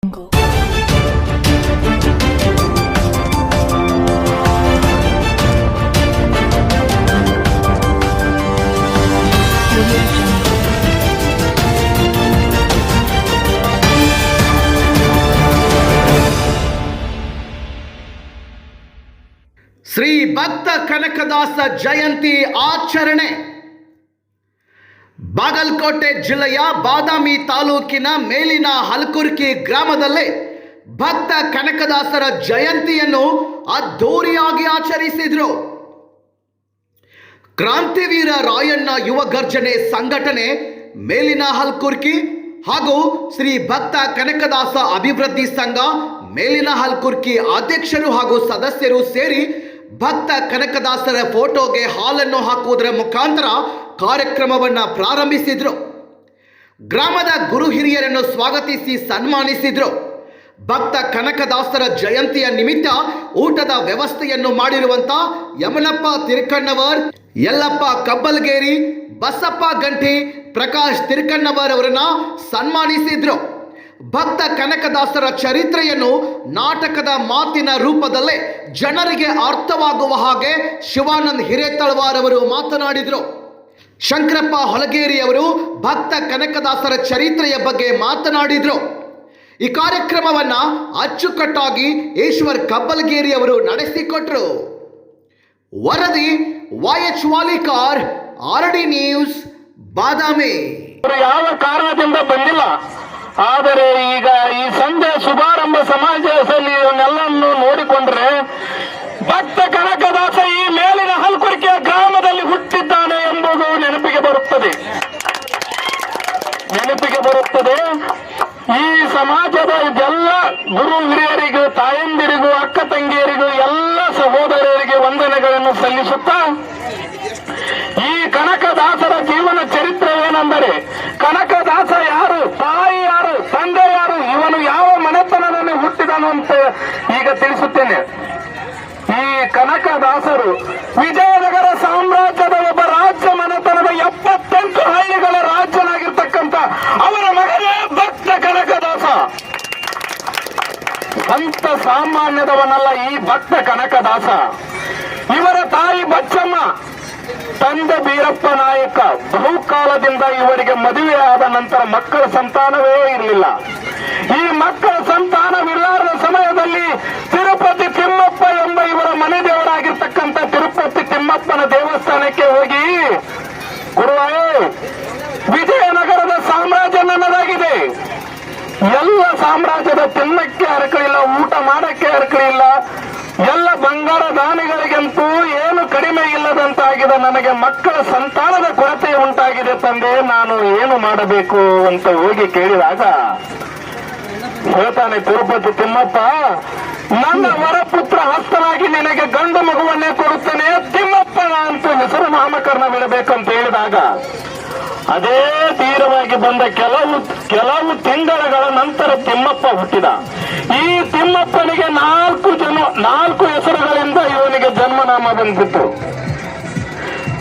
ಶ್ರೀ ಭಕ್ತ ಕನಕದಾಸ ಜಯಂತಿ ಆಚರಣೆ. ಬಾಗಲಕೋಟೆ ಜಿಲ್ಲೆಯ ಬಾದಾಮಿ ತಾಲೂಕಿನ ಮೇಲಿನ ಹಲ್ಕುರ್ಕಿ ಗ್ರಾಮದಲ್ಲಿ ಭಕ್ತ ಕನಕದಾಸರ ಜಯಂತಿಯನ್ನು ಅದ್ಧೂರಿಯಾಗಿ ಆಚರಿಸಿದ್ರು. ಕ್ರಾಂತಿವೀರ ರಾಯಣ್ಣ ಯುವ ಗರ್ಜನೆ ಸಂಘಟನೆ ಮೇಲಿನ ಹಲ್ಕುರ್ಕಿ ಹಾಗೂ ಶ್ರೀ ಭಕ್ತ ಕನಕದಾಸ ಅಭಿವೃದ್ಧಿ ಸಂಘ ಮೇಲಿನ ಹಲ್ಕುರ್ಕಿ ಅಧ್ಯಕ್ಷರು ಹಾಗೂ ಸದಸ್ಯರು ಸೇರಿ ಭಕ್ತ ಕನಕದಾಸರ ಫೋಟೋಗೆ ಹಾಲನ್ನು ಹಾಕುವುದರ ಮುಖಾಂತರ ಕಾರ್ಯಕ್ರಮವನ್ನು ಪ್ರಾರಂಭಿಸಿದರು. ಗ್ರಾಮದ ಗುರು ಹಿರಿಯರನ್ನು ಸ್ವಾಗತಿಸಿ ಸನ್ಮಾನಿಸಿದರು. ಭಕ್ತ ಕನಕದಾಸರ ಜಯಂತಿಯ ನಿಮಿತ್ತ ಊಟದ ವ್ಯವಸ್ಥೆಯನ್ನು ಮಾಡಿರುವಂತ ಯಮನಪ್ಪ ತಿರ್ಕಣ್ಣವರ್, ಯಲ್ಲಪ್ಪ ಕಬ್ಬಲ್ಗೇರಿ, ಬಸಪ್ಪ ಗಂಟಿ, ಪ್ರಕಾಶ್ ತಿರ್ಕಣ್ಣವರ್ ಅವರನ್ನ ಸನ್ಮಾನಿಸಿದ್ರು. ಭಕ್ತ ಕನಕದಾಸರ ಚರಿತ್ರೆಯನ್ನು ನಾಟಕದ ಮಾತಿನ ರೂಪದಲ್ಲೇ ಜನರಿಗೆ ಅರ್ಥವಾಗುವ ಹಾಗೆ ಶಿವಾನಂದ್ ಹಿರೇತಳವಾರ್ ಅವರು ಮಾತನಾಡಿದರು. ಶಂಕರಪ್ಪ ಹೊಲಗೇರಿ ಅವರು ಭಕ್ತ ಕನಕದಾಸರ ಚರಿತ್ರೆಯ ಬಗ್ಗೆ ಮಾತನಾಡಿದ್ರು. ಈ ಕಾರ್ಯಕ್ರಮವನ್ನ ಅಚ್ಚುಕಟ್ಟಾಗಿ ಈಶ್ವರ್ ಕಬ್ಬಲ್ಗೇರಿ ಅವರು ನಡೆಸಿಕೊಟ್ರು. ವರದಿ Y H Walikar, R D news, Badami. ಯಾವ ಕಾರಣದಿಂದ ಬಂದಿಲ್ಲ? ಆದರೆ ಈಗ ಈ ಸಂಜೆ ಶುಭಾರಂಭ ಸಮಾಜದಲ್ಲಿ ಇವನ್ನೆಲ್ಲನ್ನು ನೋಡಿಕೊಂಡ್ರೆ ಭಕ್ತ ಕನಕದಾಸ ಈ ಮೇಲಿನ ಹಲ್ಕುರಿಕೆಯ ಗ್ರಾಮದಲ್ಲಿ ಹುಟ್ಟಿದ್ದಾನೆ ಎಂಬುದು ನೆನಪಿಗೆ ಬರುತ್ತದೆ ನೆನಪಿಗೆ ಬರುತ್ತದೆ. ಈ ಸಮಾಜದ ಇದೆಲ್ಲ ಗುರು ಹಿರಿಯರಿಗೂ, ತಾಯಂದಿರಿಗೂ, ಅಕ್ಕ ತಂಗಿಯರಿಗೂ, ಎಲ್ಲ ಸಹೋದರರಿಗೆ ವಂದನೆಗಳನ್ನು ಸಲ್ಲಿಸುತ್ತಾ, ಈ ಕನಕದಾಸರ ಜೀವನ ಚರಿತ್ರೆ ಏನೆಂದರೆ, ಕನಕದಾಸ ಯಾರು, ತಾಯಿ ಯಾರು, ತಂದೆ ಯಾರು, ಇವನು ಯಾವ ಮನೆತನದಲ್ಲಿ ಹುಟ್ಟಿದನು ಅಂತ ಈಗ ತಿಳಿಸುತ್ತೇನೆ. ಈ ಕನಕದಾಸರು ವಿಜಯನಗರ ಸಾಮ್ರಾಜ್ಯದ ಒಬ್ಬ ಅಂತ ಸಾಮಾನ್ಯದವನಲ್ಲ ಈ ಭಕ್ತ ಕನಕದಾಸ. ಇವರ ತಾಯಿ ಬಚ್ಚಮ್ಮ, ತಂದೆ ಬೀರಪ್ಪ ನಾಯಕ, ಬಹುಕಾಲದಿಂದ ಇವರಿಗೆ ಮದುವೆ ಆದ ನಂತರ ಮಕ್ಕಳ ಸಂತಾನವೇ ಇರಲಿಲ್ಲ. ಈ ಮಕ್ಕಳ ಸಂತಾನವಿಲ್ಲಾರದ ಸಮಯದಲ್ಲಿ ತಿರುಪತಿ ತಿಮ್ಮಪ್ಪ ಎಂಬ ಇವರ ಮನೆ ದೇವರಾಗಿರ್ತಕ್ಕಂಥ ತಿರುಪತಿ ತಿಮ್ಮಪ್ಪನ ದೇವಸ್ಥಾನಕ್ಕೆ ಹೋಗಿ, ಗುರುವೇ, ವಿಜಯನಗರದ ಸಾಮ್ರಾಜ್ಯ ನನ್ನದಾಗಿದೆ. ಎಲ್ಲ ಸಾಮ್ರಾಜ್ಯದ ತಿನ್ನಕ್ಕೆ ಅರಕಳಿಲ್ಲ ಊಟ ಮಾಡಕ್ಕೆ ಅರಕಳಿಲ್ಲ ಎಲ್ಲ ಬಂಗಾರ ದಾನಿಗಳಿಗಂತೂ ಏನು ಕಡಿಮೆ ಇಲ್ಲದಂತಾಗಿದೆ. ನನಗೆ ಮಕ್ಕಳ ಸಂತಾನದ ಕೊರತೆ ಉಂಟಾಗಿದೆ ತಂದೆ, ನಾನು ಏನು ಮಾಡಬೇಕು ಅಂತ ಹೋಗಿ ಕೇಳಿದಾಗ, ಹೇಳ್ತಾನೆ ತಿರುಪತಿ ತಿಮ್ಮಪ್ಪ, ನನ್ನ ವರಪುತ್ರ ಹಸ್ತನಾಗಿ ನಿನಗೆ ಗಂಡು ಮಗುವನ್ನೇ ಕೊಡುತ್ತೇನೆ, ತಿಮ್ಮಪ್ಪ ಅಂತ ಹೆಸರು ನಾಮಕರಣವಿಡಬೇಕಂತ ಹೇಳಿದಾಗ ಅದೇ ತೀರವಾಗಿ ಬಂದ ಕೆಲವು ಕೆಲವು ತಿಂಗಳುಗಳ ನಂತರ ತಿಮ್ಮಪ್ಪ ಹುಟ್ಟಿದ. ಈ ತಿಮ್ಮಪ್ಪನಿಗೆ ನಾಲ್ಕು ಜನ ನಾಲ್ಕು ಹೆಸರುಗಳಿಂದ ಇವನಿಗೆ ಜನ್ಮನಾಮ ಬಂದಿತ್ತು